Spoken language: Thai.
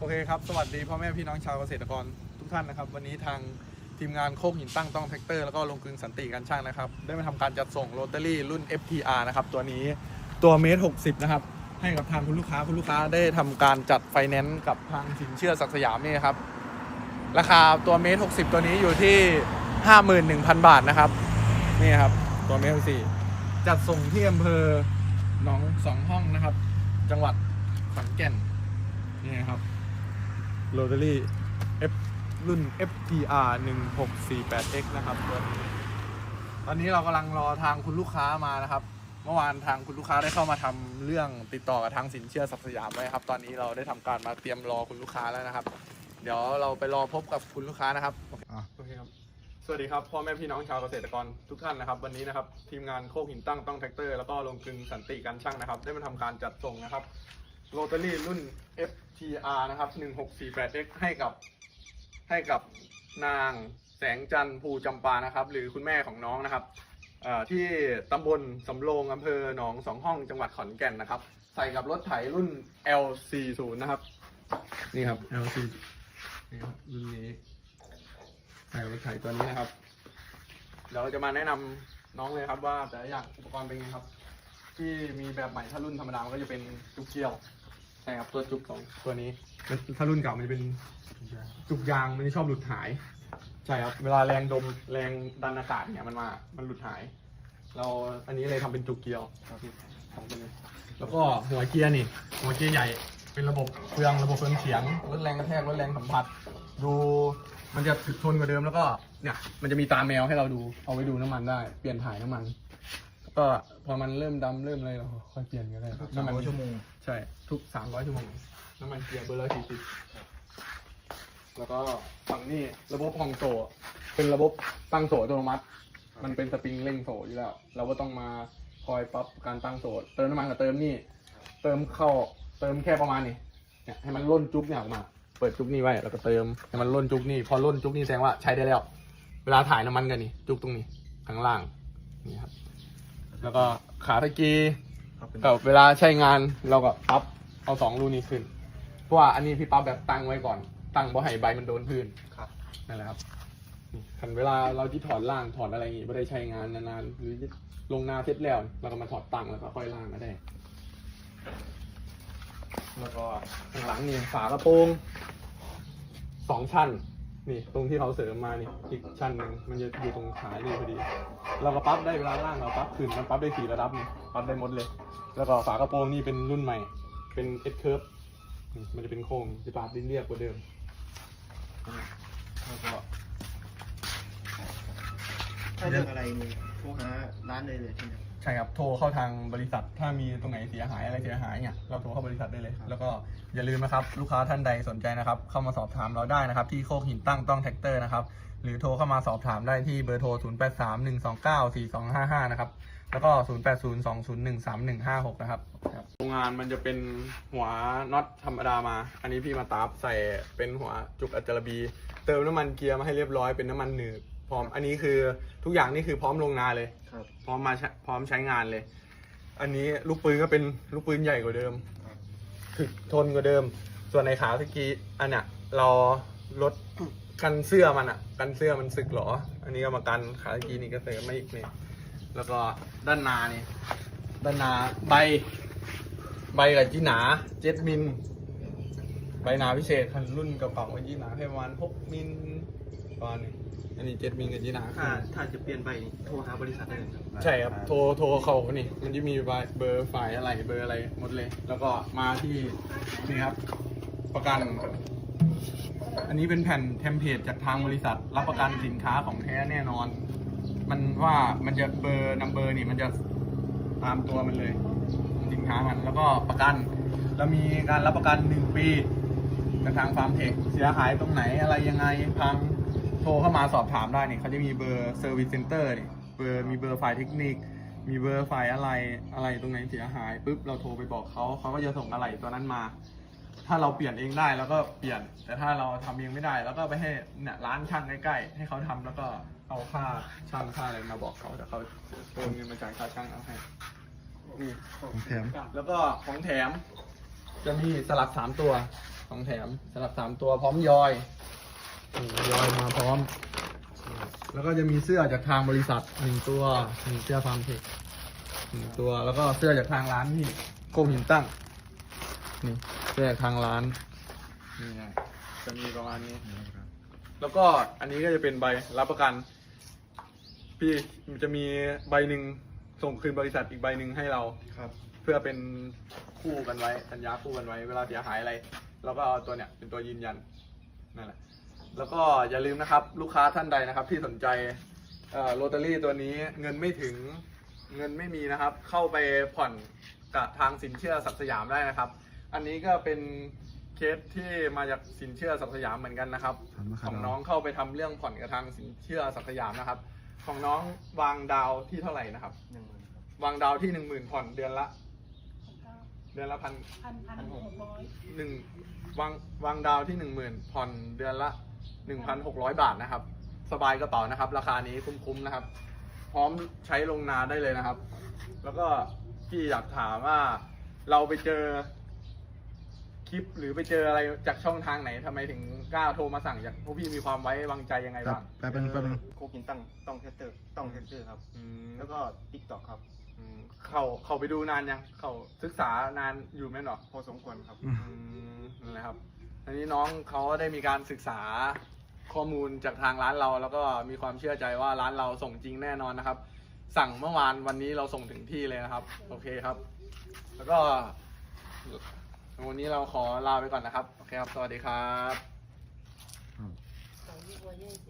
โอเคครับ สวัสดีพ่อแม่พี่น้องชาวเกษตรกรทุกท่านนะครับ วันนี้ทางทีมงานโคกหินตั้งต้องแท็กเตอร์แล้วก็ลงกลึงสันติการช่างนะครับ ได้มาทำการจัดส่งโรตารี่รุ่น FTR นะครับ ตัวนี้ตัวเมตร60 นะครับ ให้กับทางคุณลูกค้าคุณลูกค้าได้ทำการจัดไฟแนนซ์กับทางสินเชื่อศักดิ์สยามนี่ครับ ราคาตัวเมตร60 ตัวนี้อยู่ที่ 51,000 บาทนะครับ นี่ครับ ตัวเมตร4จัดส่งที่อำเภอหนองสองห้องนะครับ จังหวัดขอนแก่นนี่ครับ โรตารี่ F รุ่น FTR 1648X นะครับตัวนี้ตอนนี้เรากำลังรอทางคุณลูกค้ามานะครับ เมื่อวานทางคุณลูกค้าได้เข้ามาทำเรื่องติดต่อกับทางสินเชื่อศักดิ์สยามไว้ครับ ตอนนี้เราได้ทำการมาเตรียมรอคุณลูกค้าแล้วนะครับ เดี๋ยวเราไปรอพบกับคุณลูกค้านะครับอะโอเคครับ สวัสดีครับพ่อแม่พี่น้องชาวเกษตรกรทุกท่านนะครับ วันนี้นะครับทีมงานโคกหินตั้งต้องแท็กเตอร์แล้วก็ลงกลึงสันติการช่างนะครับ ได้มาทำการจัดส่งนะครับ โรตารี่รุ่น FTR นะครับ 1648X ให้กับให้กับนางแสงจันทร์ภูจำปานะครับ หรือคุณแม่ของน้องนะครับที่ตำบลสำโรงอำเภอหนองสองห้องจังหวัดขอนแก่นนะครับ ใส่กับรถไถรุ่น L40 นะครับ นี่ครับ L40 นี่ครับรุ่นนี้ใส่รถไถตัวนี้นะครับเดี๋ยวเราจะมาแนะนำน้องเลยครับว่าแต่ละอย่างอุปกรณ์เป็นไงครับ ที่มีแบบใหม่ถ้ารุ่นธรรมดามันก็จะเป็นจุกเกลียว ใช่ครับตัวจุกสองตัวนี้ถ้ารุ่นเก่ามันจะเป็นจุกยางมันจะชอบหลุดหาย ใช่ครับ เวลาแรงดมแรงดันอากาศเนี่ยมันมา มันหลุดหาย เราอันนี้เลยทำเป็นจุกเกียวของตัวนี้ แล้วก็หัวเกียร์นี่ หัวเกียร์ใหญ่ เป็นระบบเครื่องระบบเฟืองเฉียงลดแรงกระแทกลดแรงสัมผัส ดูมันจะถึกทนกว่าเดิมแล้วก็เนี่ยมันจะมีตาแมวให้เราดูเอาไว้ดูน้ำมันได้ เปลี่ยนถ่ายน้ำมัน ก็พอมันเริ่มดำเริ่มอะไรเราค่อยเปลี่ยนก็ได้สามน้ำมันร้อยชั่วโมงใช่ทุกสามร้อยชั่วโมงน้ำมันเกียร์เบอร์ละสี่สิบแล้วก็ฝั่งนี้ระบบของโซ่เป็นระบบตั้งโซ่อัตโนมัติ มันเป็นสปริงเร่งโซ่อยู่แล้ว เราก็ต้องมาคอยปรับการตั้งโซ่เติมน้ำมันกับเติมนี่ เติมเข้าเติมแค่ประมาณนี้เนี่ยให้มันล่นจุกเนี่ยออกมา เปิดจุกนี่ไว้แล้วก็เติมให้มันล่นจุกนี่พอล่นจุกนี่แสดงว่าใช้ได้แล้ว เวลาถ่ายน้ำมันกันนี่จุกตรงนี้ข้างล่างนี่ครับ แล้วก็ขาตะกีครับเป็นกับเวลาใช้งานเราก็ปรับเอาสองรูนี้ขึ้น เพราะว่าอันนี้พี่ปั๊บแบบตั้งไว้ก่อน ตั้งบ่ให้ใบมันโดนพื้นครับนั่นแหละครับนี่คันเวลาเราที่ถอดล่างถอดอะไรอย่างงี้ไม่ได้ใช้งานนานๆหรือลงนาเสร็จแล้วเราก็มาถอดตั้งแล้วก็ค่อยล่างก็ได้ แล้วก็ข้างหลังนี่ฝากระโปรงสองชั้น นี่ตรงที่เขาเสริมมานี่อีกชั้นหนึ่งมันจะอยู่ตรงขานี่พอดี เราก็ปรั๊บได้เวลาล่างเราปรั๊บขึ้นมันปรั๊บได้สี่ระดับนี่ปรั๊บได้หมดเลย แล้วก็ฝากระโปรงนี่เป็นรุ่นใหม่ เป็น S curve นี่มันจะเป็นโค้งจะปรั๊บได้เรียบกว่าเดิมแล้วก็ถ้าเรื่องอะไรนี่โทรหาร้านเลยเลยใช่ไหม ใช่ครับโทรเข้าทางบริษัท ถ้ามีตรงไหนเสียหายอะไรเสียหายเนี่ยเราโทรเข้าบริษัทได้เลยครับแล้วก็อย่าลืมนะครับ ลูกค้าท่านใดสนใจนะครับ เข้ามาสอบถามเราได้นะครับ ที่โคกหินตั้งต้องแท็กเตอร์นะครับ หรือโทรเข้ามาสอบถามได้ที่เบอร์โทร 0831294255 นะครับ แล้วก็ 0802013156 นะครับโรงงานมันจะเป็นหัวน็อตธรรมดามา อันนี้พี่มาตาบใส่เป็นหัวจุกอัจจระบี เติมน้ำมันเกียร์มาให้เรียบร้อยเป็นน้ำมันหนืด พร้อม อันนี้คือทุกอย่างนี่คือพร้อมลงนาเลย ครับ พร้อมมาใช้พร้อมใช้งานเลย อันนี้ลูกปืนก็เป็นลูกปืนใหญ่กว่าเดิมครับ ถึกทนกว่าเดิม ส่วนในขาตะกี้อันเนี้ยเราลดกันเสื้อมันอะกันเสื้อมันสึกเหรอ อันนี้ก็มากันขาตะกี้นี่ก็เสริมมาอีกนี่แล้วก็ด้านหนานี่ด้านหนาใบ ใบกับจีหนาเจ็ดมิลใบหนาพิเศษคันรุ่นกระเป๋าจีหนาแค่ประมาณหกมิลประมาณนี้ อันนี้เจ็ดมิลกับจีหนาถ้าถ้าจะเปลี่ยนไปโทรหาบริษัทได้เลยครับใช่ครับ โทรโทรเขานี่ มันจะมีเบอร์ฝ่ายอะไรเบอร์อะไรหมดเลย แล้วก็มาที่นี่ครับ ประกัน อันนี้เป็นแผ่นเทมเพลตจากทางบริษัท รับประกันสินค้าของแท้แน่นอน มันว่ามันจะเบอร์นัมเบอร์นี่มันจะตามตัวมันเลยสินค้ามันแล้วก็ประกันแล้วมีการรับประกันหนึ่งปีจากทางฟาร์มเทคเสียหายตรงไหนอะไรยังไงพัง โทรเข้ามาสอบถามได้นี่เขาจะมีเบอร์เซอร์วิสเซ็นเตอร์นี่เบอร์มีเบอร์ฝ่ายเทคนิค มีเบอร์ฝ่ายอะไรอะไรตรงไหนเสียหายปุ๊บเราโทรไปบอกเขาเขาก็จะส่งอะไรตัวนั้นมา ถ้าเราเปลี่ยนเองได้แล้วก็เปลี่ยน แต่ถ้าเราทำเองไม่ได้ แล้วก็ไปให้เนี่ยร้านช่างใกล้ๆให้เขาทำแล้วก็เอาค่าช่างค่าอะไรมาบอกเขาแต่เขาโอนเงินมาจ่ายค่าช่างเอาให้นี่ของแถม แล้วก็ของแถม จะมีสลักสามตัวของแถมสำหรับสามตัวพร้อมยอยนี่ ยอยมาพร้อม แล้วก็จะมีเสื้อจากทางบริษัทหนึ่งตัวมีเสื้อฟาร์มเทคหนึ่งตัวแล้วก็เสื้อจากทางร้านที่โคมหินตั้งนี่เสื้อจากทางร้านนี่ไงจะมีประมาณนี้ แล้วก็อันนี้ก็จะเป็นใบรับประกัน พี่มันจะมีใบหนึ่งส่งคืนบริษัทอีกใบหนึ่งให้เรา ครับ เพื่อเป็นคู่กันไว้สัญญาคู่กันไว้ เวลาเสียหายอะไรเราก็เอาตัวเนี้ยเป็นตัวยืนยันนั่นแหละ แล้วก็อย่าลืมนะครับลูกค้าท่านใดนะครับที่สนใจโรตารี่ตัวนี้เงินไม่ถึงเงินไม่มีนะครับ เข้าไปผ่อนกับทางสินเชื่อศักดิ์สยามได้นะครับ อันนี้ก็เป็นเคสที่มาจากสินเชื่อศักดิ์สยามเหมือนกันนะครับ ของน้องเข้าไปทำเรื่องผ่อนกับทางสินเชื่อศักดิ์สยามนะครับ ของน้องวางดาวที่เท่าไหร่นะครับหนึ่งหมื่นครับวางดาวที่หนึ่งหมื่นผ่อนเดือนละเดือนละพันพันพันหกร้อยหนึ่งวางวางดาวที่หนึ่งหมื่นผ่อนเดือนละ หนึ่งพันหกร้อยบาทนะครับ สบายกระเป๋านะครับ ราคานี้คุ้มๆนะครับ พร้อมใช้ลงนาได้เลยนะครับ แล้วก็พี่อยากถามว่าเราไปเจอคลิปหรือไปเจออะไรจากช่องทางไหนทำไมถึงกล้าโทรมาสั่งจากพวกพี่มีความไว้วางใจยังไงครับบ้างแป๊บนึงแป๊บนึงโคกินตั้งต้องเทสเตอร์ต้องเทสเตอร์ครับ อืมแล้วก็ติ๊กต็อกครับ อืมเขาเขาไปดูนานยังเขาศึกษานานอยู่ไหมเนาะพอสมควรครับอืมอืมนั่นแหละครับ อันนี้น้องเขาได้มีการศึกษาข้อมูลจากทางร้านเรา แล้วก็มีความเชื่อใจว่าร้านเราส่งจริงแน่นอนนะครับ สั่งเมื่อวานวันนี้เราส่งถึงที่เลยนะครับ โอเคครับ แล้วก็วันนี้เราขอลาไปก่อนนะครับ โอเคครับ สวัสดีครับ ของยี่ห้อยี่สิ